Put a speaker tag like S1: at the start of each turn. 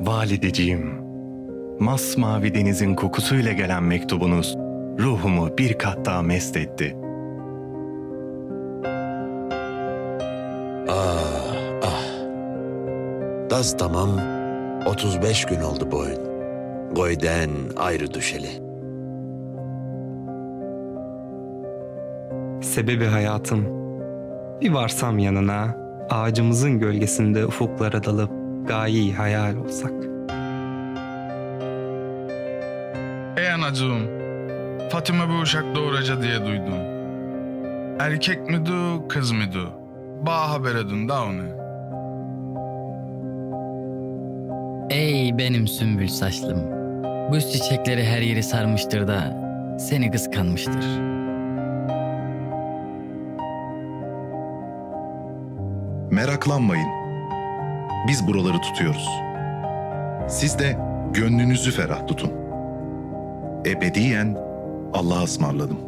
S1: Valideciğim, masmavi denizin kokusuyla gelen mektubunuz ruhumu bir kat daha mest etti.
S2: Ah ah. Das tamam 35 gün oldu boyun. Goyden ayrı düşeli.
S3: Sebebi hayatım. Bir varsam yanına, ağacımızın gölgesinde ufuklara dalıp gayeyi hayal olsak.
S4: Ey anacığım, Fatıma bir uşak doğuraca diye duydum. Erkek müdü, kız müdü? Bağ haber edin da onu.
S5: Ey benim sümbül saçlım. Bu çiçekleri her yeri sarmıştır da seni kıskanmıştır.
S6: Meraklanmayın. Biz buraları tutuyoruz. Siz de gönlünüzü ferah tutun. Ebediyen Allah'a ısmarladım.